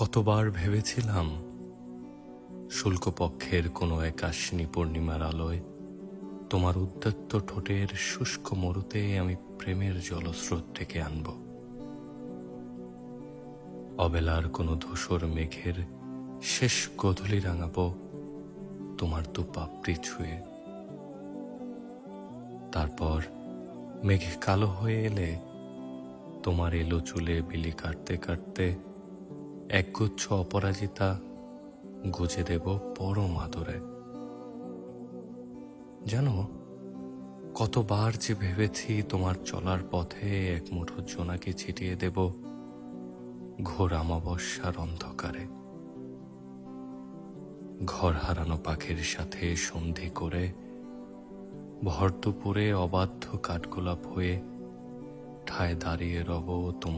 কতবার ভেবেছিলাম শুল্কপক্ষের কোনো এক আশ্বিনী পূর্ণিমার আলোয় তোমার উদ্যত্ত ঠোঁটের শুষ্ক মরুতে আমি প্রেমের জলস্রোত ডেকে আনব। অবেলার কোনো ধূসর মেঘের শেষ গধূলি রাঙাব তোমার দু পাপড়ি ছুঁয়ে। তারপর মেঘ কালো হয়ে এলে তোমার এলো চুলে বিলি কাটতে কাটতে একগুচ্ছ অপরাজিতা গুজে দেব পরম আদরে। জানো, কতবার যে ভেবেছি তোমার চলার পথে এক মুঠো জোনাকে ছিটিয়ে দেব ঘোর আমাবস্যার অন্ধকারে। ঘর হারানো পাখির সাথে সন্ধি করে, ভর দুপুরে অবাধ্য কাঠগোলাপ হয়ে ঠায় দাঁড়িয়ে রব তোমার